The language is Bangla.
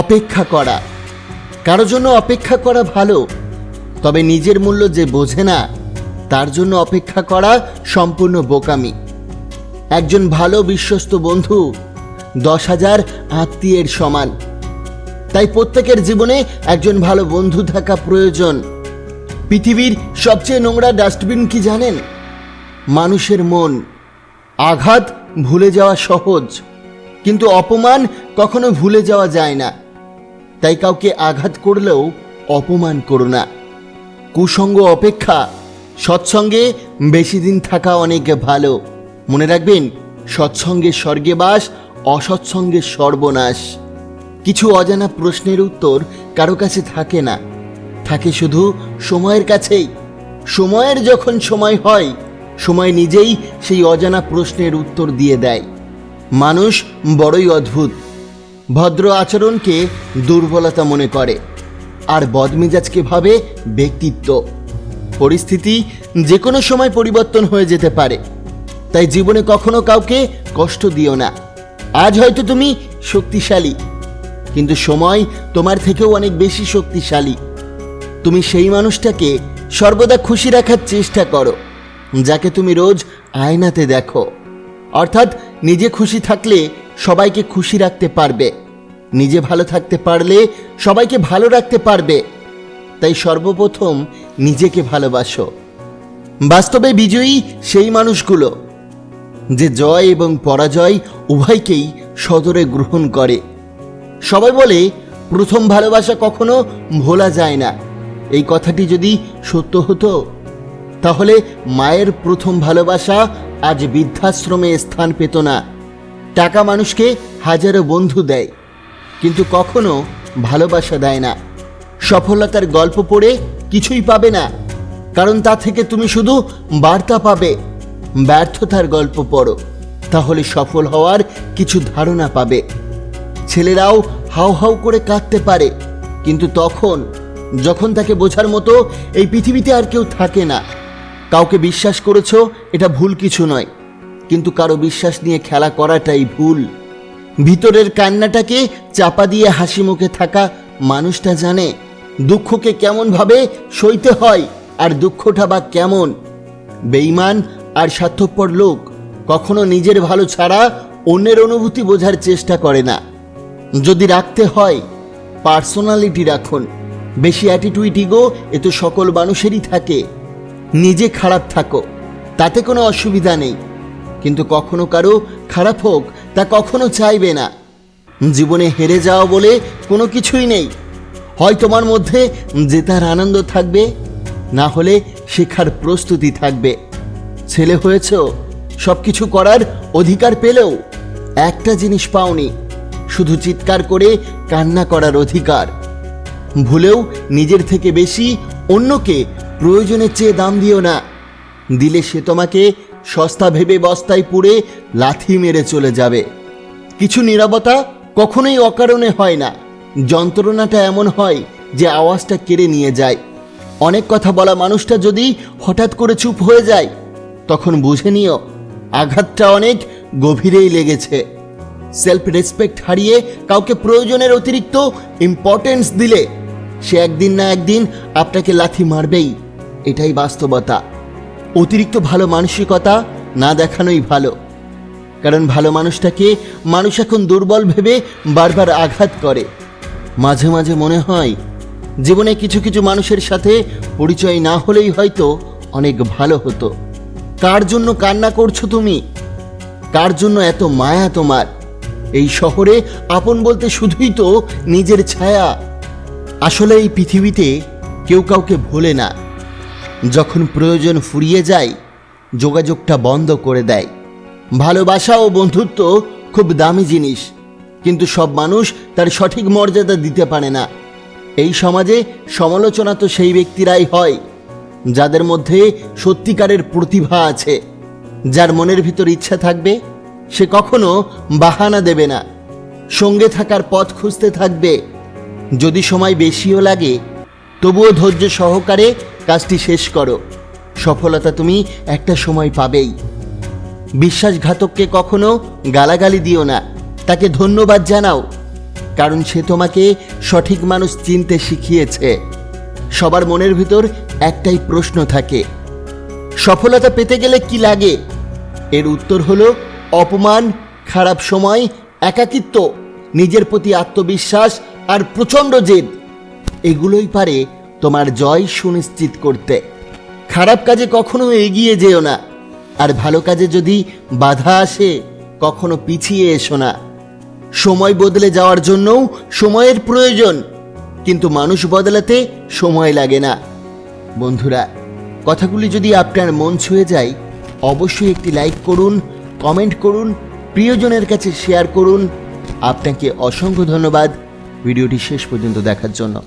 অপেক্ষা করা। কারও জন্য অপেক্ষা করা ভালো, তবে নিজের মূল্য যে বোঝে না, তার জন্য অপেক্ষা করা সম্পূর্ণ বোকামি। একজন ভালো বিশ্বস্ত বন্ধু দশ হাজার আত্মীয়ের সমান। তাই প্রত্যেকের জীবনে একজন ভালো বন্ধু থাকা প্রয়োজন। পৃথিবীর সবচেয়ে নোংরা ডাস্টবিন কি জানেন? মানুষের মন। আঘাত ভুলে যাওয়া সহজ, কিন্তু অপমান কখনো ভুলে যাওয়া যায় না। তাই কাউকে আঘাত করলেও অপমান করো না। কুসঙ্গ অপেক্ষা, সৎসঙ্গে বেশি দিন থাকা অনেক ভালো। মনে রাখবেন, সৎসঙ্গে স্বর্গে বাস, অসৎসঙ্গে সর্বনাশ। কিছু অজানা প্রশ্নের উত্তর কারও কাছে থাকে না। থাকে শুধু সময়ের কাছেই। সময়ের যখন সময় হয়, সময় নিজেই সেই অজানা প্রশ্নের উত্তর দিয়ে দেয়। মানুষ বড়ই অদ্ভুত। ভদ্র আচরণকে দুর্বলতা মনে করে, আর বদমেজাজকে ভাবে ব্যক্তিত্ব। পরিস্থিতি যে কোনো সময় পরিবর্তন হয়ে যেতে পারে, তাই জীবনে কখনো কাউকে কষ্ট দিও না। আজ হয়তো তুমি শক্তিশালী, কিন্তু সময় তোমার থেকেও অনেক বেশি শক্তিশালী। তুমি সেই মানুষটাকে সর্বদা খুশি রাখার চেষ্টা করো, যাকে তুমি রোজ আয়নাতে দেখো। অর্থাৎ নিজে খুশি থাকলে সবাইকে খুশি রাখতে পারবে। নিজে ভালো থাকতে পারলে সবাইকে ভালো রাখতে পারবে। তাই সর্বপ্রথম নিজেকে ভালোবাসো। বাস্তবে বিজয়ী সেই মানুষগুলো যে জয় এবং পরাজয় উভয়কেই সদরে গ্রহণ করে। সবাই বলে, প্রথম ভালোবাসা কখনো ভোলা যায় না। এই কথাটি যদি সত্য হতো, তাহলে মায়ের প্রথম ভালোবাসা আজ বৃদ্ধাশ্রমে স্থান পেত না। টাকা মানুষকে হাজারো বন্ধু দেয়, কিন্তু কখনো ভালোবাসা দেয় না। সফলতার গল্প পড়ে কিছুই পাবে না, কারণ তা থেকে তুমি শুধু বার্তা পাবে। ব্যর্থতার গল্প পড়ো, তাহলে সফল হওয়ার কিছু ধারণা পাবে। ছেলেরাও হাউ হাউ করে কাঁদতে পারে, কিন্তু তখন, যখন তাকে বোঝার মতো এই পৃথিবীতে আর কেউ থাকে না। কাউকে বিশ্বাস করেছ, এটা ভুল কিছু নয়। কিন্তু কারও বিশ্বাস নিয়ে খেলা করাটাই ভুল। ভিতরের কান্নাটাকে চাপা দিয়ে হাসি মুখে থাকা মানুষটা জানে দুঃখকে কেমনভাবে সইতে হয় আর দুঃখটা বা কেমন। বেইমান আর স্বার্থপর লোক কখনো নিজের ভালো ছাড়া অন্যের অনুভূতি বোঝার চেষ্টা করে না। যদি রাখতে হয়, পার্সোনালিটি রাখুন। বেশি অ্যাটিটিউড ইগো এ তো সকল মানুষেরই থাকে। নিজে খারাপ থাকো, তাতে কোনো অসুবিধা নেই। কিন্তু কখনো কারও খারাপ হোক, তা কখনো চাইবে না। জীবনে হেরে যাওয়া বলে কোনো কিছুই নেই। হয় তোমার মধ্যে জেতার আনন্দ থাকবে, না হলে শেখার প্রস্তুতি থাকবে। ছেলে হয়েছ সব কিছু করার অধিকার পেলেও একটা জিনিস পাওনি, শুধু চিৎকার করে কান্না করার অধিকার। ভুলেও নিজের থেকে বেশি অন্যকে প্রয়োজনের চেয়ে দাম দিও না। দিলে সে তোমাকে সস্তা ভেবে বস্তায় পুড়ে লাথি মেরে চলে যাবে। কিছু নিরাপত্তা কখনোই অকারণে হয় না। যন্ত্রণাটা এমন হয় যে আওয়াজটা কেড়ে নিয়ে যায়। অনেক কথা বলা মানুষটা যদি হঠাৎ করে চুপ হয়ে যায়, তখন বুঝে নিও, আঘাতটা অনেক গভীরেই লেগেছে। সেলফ রেসপেক্ট হারিয়ে কাউকে প্রয়োজনের অতিরিক্ত ইম্পর্টেন্স দিলে, সে একদিন না একদিন আপনাকে লাথি মারবেই। এটাই বাস্তবতা। অতিরিক্ত ভালো মানসিকতা না দেখানোই ভালো। কারণ ভালো মানুষটাকে মানুষ এখন দুর্বল ভেবে বারবার আঘাত করে। মাঝে মাঝে মনে হয়, জীবনে কিছু কিছু মানুষের সাথে পরিচয় না হলেই হয়তো অনেক ভালো হতো। কার জন্য কান্না করছ তুমি? কার জন্য এত মায়া তোমার? এই শহরে আপন বলতে শুধুই তো নিজের ছায়া। আসলে এই পৃথিবীতে কেউ কাউকে ভোলে না। যখন প্রয়োজন ফুরিয়ে যায়, যোগাযোগটা বন্ধ করে দেয়। ভালোবাসা ও বন্ধুত্ব খুব দামি জিনিস, কিন্তু সব মানুষ তার সঠিক মর্যাদা দিতে পারে না। এই সমাজে সমালোচনা তো সেই ব্যক্তিরাই হয়, যাদের মধ্যে সত্যিকারের প্রতিভা আছে। যার মনের ভিতর ইচ্ছা থাকবে, সে কখনো বাহানা দেবে না। সঙ্গে থাকার পথ খুঁজতে থাকবে। যদি সময় বেশিও লাগে, তবুও ধৈর্য সহকারে কাজটি শেষ করো। সফলতা তুমি একটা সময় পাবেই। বিশ্বাসঘাতককে কখনো গালাগালি দিও না। তাকে ধন্যবাদ জানাও। কারণ সে তোমাকে সঠিক মানুষ চিনতে শিখিয়েছে। সবার মনের ভিতর একটাই প্রশ্ন থাকে, সফলতা পেতে গেলে কি লাগে? এর উত্তর হলো, অপমান, খারাপ সময়, একাকিত্ব, নিজের প্রতি আত্মবিশ্বাস আর প্রচণ্ড জেদ। এগুলোই পারে তোমার জয় সুনিশ্চিত করতে। খারাপ কাজে কখনো এগিয়ে যেও না। আর ভালো কাজে যদি বাধা আসে, কখনো পিছিয়ে এসো না। সময় বদলে যাওয়ার জন্যও সময়ের প্রয়োজন, কিন্তু মানুষ বদলাতে সময় লাগে না। বন্ধুরা, কথাগুলি যদি আপনার মন ছুঁয়ে যায়, অবশ্যই একটি লাইক করুন, কমেন্ট করুন, প্রিয়জনের কাছে শেয়ার করুন। আপনাকে অসংখ্য ধন্যবাদ। ভিডিওটি শেষ পর্যন্ত দেখার জন্য।